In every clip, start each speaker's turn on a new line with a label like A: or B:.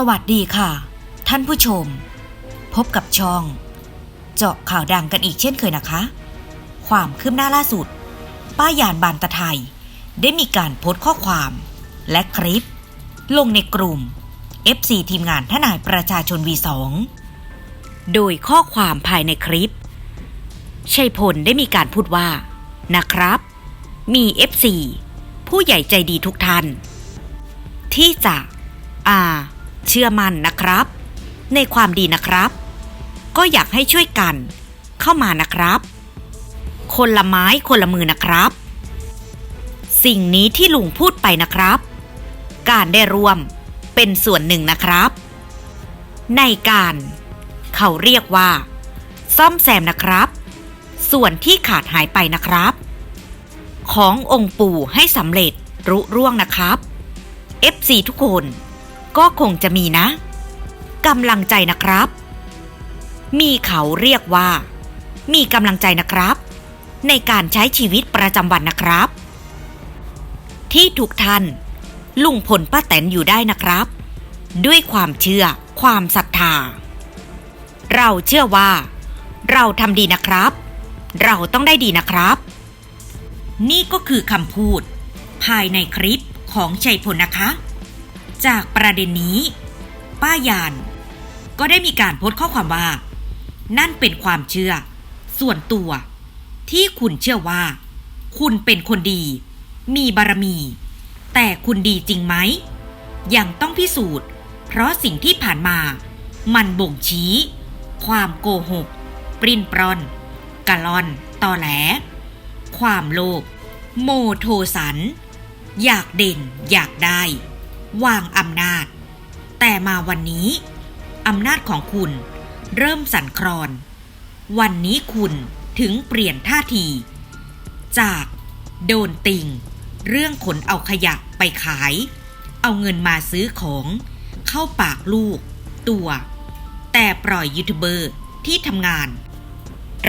A: สวัสดีค่ะ ท่านผู้ชม พบกับช่อง เจาะข่าวดังกันอีกเช่นเคยนะคะ ความคืบหน้าล่าสุด ป้ายานบานตะไทย ได้มีการโพสต์ข้อความและคลิป ลงในกลุ่ม FC ทีมงานทนายประชาชน V2 โดยข้อความภายในคลิป ชัยพลได้มีการพูดว่า นะครับ มี FC ผู้ใหญ่ใจดีทุกท่าน ที่จะอ่า เชื่อมั่นนะครับ ในความดีนะครับ ก็อยากให้ช่วยกัน เข้ามานะครับ คนละไม้คนละมือนะครับ สิ่งนี้ที่ลุงพูดไปนะครับ การได้ร่วมเป็นส่วนหนึ่งนะครับ ในการ เขาเรียกว่า ซ่อมแซมนะครับ ส่วนที่ขาดหายไปนะครับ ขององค์ปู่ให้สำเร็จรุร่วงนะครับ FC ทุกคน ก็คงจะมีนะกำลังใจนะครับ มีเขาเรียกว่า มีกำลังใจนะครับ ในการใช้ชีวิตประจำวันนะครับ ที่ทุกท่านลุงพลป้าแตนอยู่ได้นะครับ ด้วยความเชื่อความศรัทธา เราเชื่อว่า เราทำดีนะครับ เราต้องได้ดีนะครับ นี่ก็คือคำพูด ภายในคลิปของชัยพลนะคะ จากประเด็นนี้ ป้ายาน ก็ได้มีการโพสต์ข้อความว่า นั่นเป็นความเชื่อ ส่วนตัว ที่คุณเชื่อว่า คุณเป็นคนดี มีบารมี แต่คุณดีจริงไหม ยังต้องพิสูจน์ เพราะสิ่งที่ผ่านมา มันบ่งชี้ ความโกหก ปรินปรอนกะลอน ตอแหล ความโลภ โมโทสัน อยากเด่นอยากได้ วางอำนาจ แต่มาวันนี้อำนาจของคุณเริ่มสั่นคลอน วันนี้คุณถึงเปลี่ยนท่าที จากโดนติงเรื่องขนเอาขยะไปขาย เอาเงินมาซื้อของ เข้าปากลูก ตัว แต่ปล่อยยูทูบเบอร์ที่ทำงาน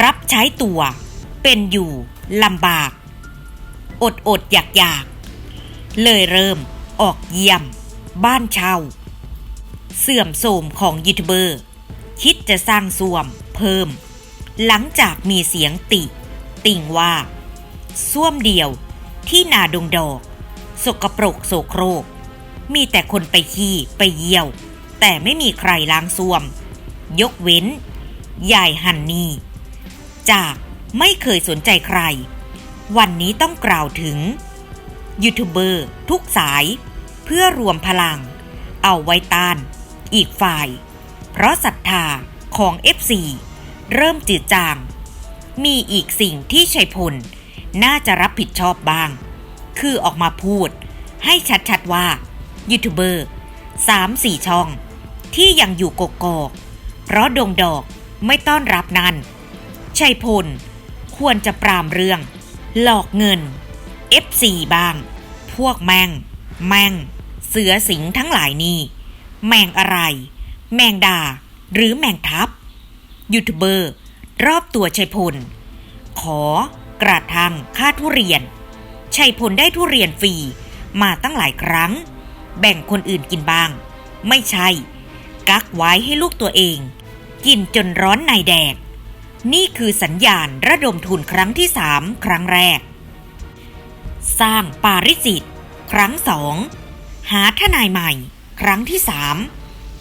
A: รับใช้ตัว เป็นอยู่ลำบาก อดอดอยากอยากเลยเริ่ม ออกเยี่ยม บ้านเช่า เสื่อมโทรมของยูทูบเบอร์ คิดจะสร้างส่วมเพิ่ม หลังจากมีเสียงติ ติ่งว่าส้วมเดียวที่นาดงดอก สกปรกโสโครก มีแต่คนไปขี้ไปเยี่ยว แต่ไม่มีใครล้างส้วม ยกเว้นยายฮันนี่ จากไม่เคยสนใจใคร วันนี้ต้องกล่าวถึงยูทูบเบอร์ทุกสาย พื่อรวมพลัง เอาไว้ต้าน อีกฝ่าย เพราะศรัทธาของ FC เริ่มจืดจาง มีอีกสิ่งที่ชัยพล น่าจะรับผิดชอบบ้าง คือออกมาพูด ให้ชัดๆว่า ยูทูบเบอร์สามสี่ช่อง ที่ยังอยู่กกอก เพราะดงดอกไม่ต้อนรับนั้น ชัยพล ควรจะปรามเรื่อง หลอกเงิน FC บ้าง พวกแมงแมง เสือสิงทั้งหลายนี่ แมงอะไร แมงดา หรือแมงทับ ยูทูบเบอร์ รอบตัวชัยพล ขอกระทังค่าทุเรียน ชัยพลได้ทุเรียนฟรี มาตั้งหลายครั้ง แบ่งคนอื่นกินบ้าง ไม่ใช่ กักไว้ให้ลูกตัวเอง กินจนร้อนในแดกนี่คือสัญญาณระดมทุนครั้งที่สามครั้งแรก สร้างปาริจิต ครั้งสอง หาทนายใหม่ ครั้งที่สาม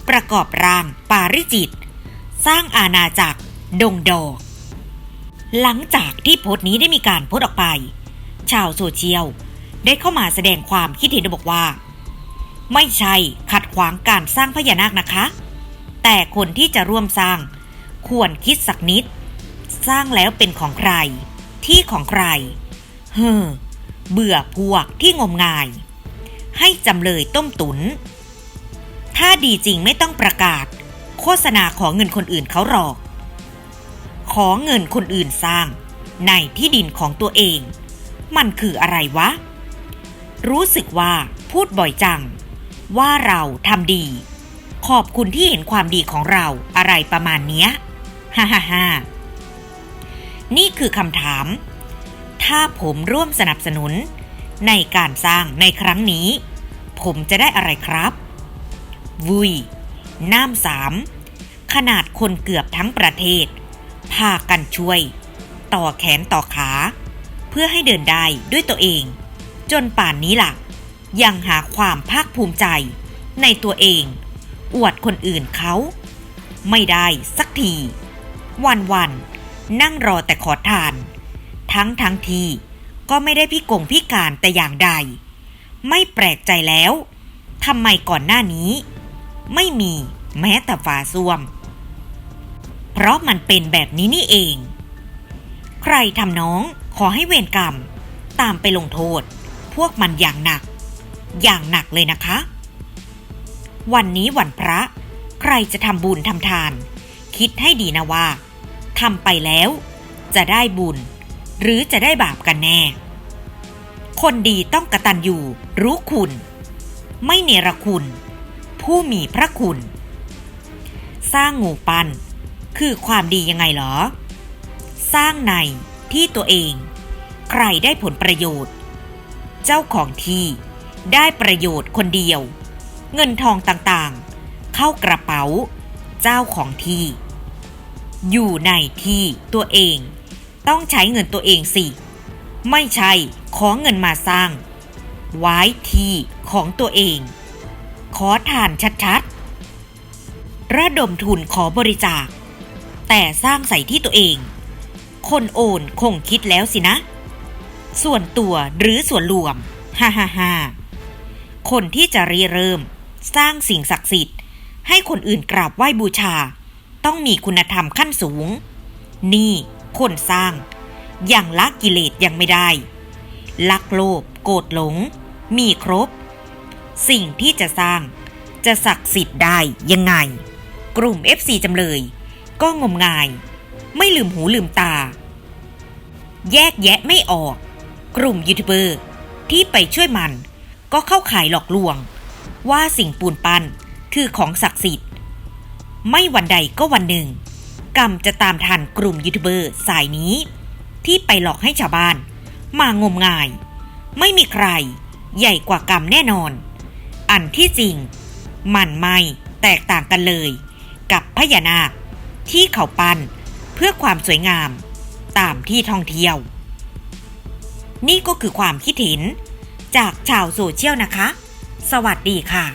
A: ประกอบร่างปาริจิต สร้างอาณาจักร ดงดอกหลังจากที่โพสต์นี้ได้มีการโพสต์ออกไป ชาวโซเชียลได้เข้ามาแสดงความคิดเห็นบอกว่า ไม่ใช่ขัดขวางการสร้างพญานาคนะคะ แต่คนที่จะร่วมสร้าง ควรคิดสักนิด สร้างแล้วเป็นของใคร ที่ของใคร เฮ้อเบื่อพวกที่งมงาย ให้จำเลยต้มตุน ถ้าดีจริงไม่ต้องประกาศ โฆษณาขอเงินคนอื่นเขาหรอก ขอเงินคนอื่นสร้าง ในที่ดินของตัวเอง มันคืออะไรวะ รู้สึกว่าพูดบ่อยจัง ว่าเราทำดี ขอบคุณที่เห็นความดีของเราอะไรประมาณเนี้ยฮ่าฮ่าฮ่านี่คือคำถาม ถ้าผมร่วมสนับสนุน ในการสร้างในครั้งนี้ ผมจะได้อะไรครับวุยน้ำสามขนาดคนเกือบทั้งประเทศ พากันช่วย ต่อแขนต่อขา เพื่อให้เดินได้ด้วยตัวเอง จนป่านนี้ล่ะ ยังหาความภาคภูมิใจ ในตัวเอง อวดคนอื่นเขา ไม่ได้สักที วันวันนั่งรอแต่ขอทาน ทั้งทั้งที ก็ไม่ได้พิกงพิการแต่อย่างใด ไม่แปลกใจแล้วทำไมก่อนหน้านี้ ไม่มีแม้แต่ฝาซ่วม เพราะมันเป็นแบบนี้นี่เอง ใครทำน้องขอให้เวรกรรม ตามไปลงโทษ พวกมันอย่างหนัก อย่างหนักเลยนะคะ วันนี้วันพระ ใครจะทำบุญทำทาน คิดให้ดีนะว่าทำไปแล้วจะได้บุญ หรือจะได้บาปกันแน่ คนดีต้องกระตันอยู่ รู้คุณ ไม่เนรคุณ ผู้มีพระคุณ สร้างงูปัน คือความดียังไงเหรอ สร้างในที่ตัวเอง ใครได้ผลประโยชน์ เจ้าของที่ได้ประโยชน์คนเดียว เงินทองต่างๆ เข้ากระเป๋า เจ้าของที่ อยู่ในที่ตัวเอง ต้องใช้เงินตัวเองสิ ไม่ใช่ขอเงินมาสร้าง ไว้ที่ของตัวเอง ขอทานชัดๆ ระดมทุนขอบริจาค แต่สร้างใส่ที่ตัวเอง คนโอนคงคิดแล้วสินะ ส่วนตัวหรือส่วนรวม ฮ่าฮ่าฮ่าคนที่จะรีเริ่ม สร้างสิ่งศักดิ์สิทธิ์ ให้คนอื่นกราบไหว้บูชา ต้องมีคุณธรรมขั้นสูง นี่ คนสร้าง อย่างละกิเลสยังไม่ได้ ลักโลภโกรธหลง มีครบ สิ่งที่จะสร้างจะศักดิ์สิทธิ์ได้ยังไง กลุ่ม FC จำเลย ก็งมงาย ไม่ลืมหูลืมตา แยกแยะไม่ออก กลุ่มยูทูบเบอร์ที่ไปช่วยมันก็เข้าข่ายหลอกลวง ว่าสิ่งปูนปั้นคือของศักดิ์สิทธิ์ ไม่วันใดก็วันหนึ่ง กรรมจะตามทันกลุ่มยูทูบเบอร์สายนี้ ที่ไปหลอกให้ชาวบ้าน มางมงาย ไม่มีใคร ใหญ่กว่ากรรมแน่นอน อันที่จริง มันไม่แตกต่างกันเลย กับพญานาค ที่เขาปั้นเพื่อความสวยงาม ตามที่ท่องเที่ยว นี่ก็คือความคิดเห็น จากชาวโซเชียลนะคะ สวัสดีค่ะ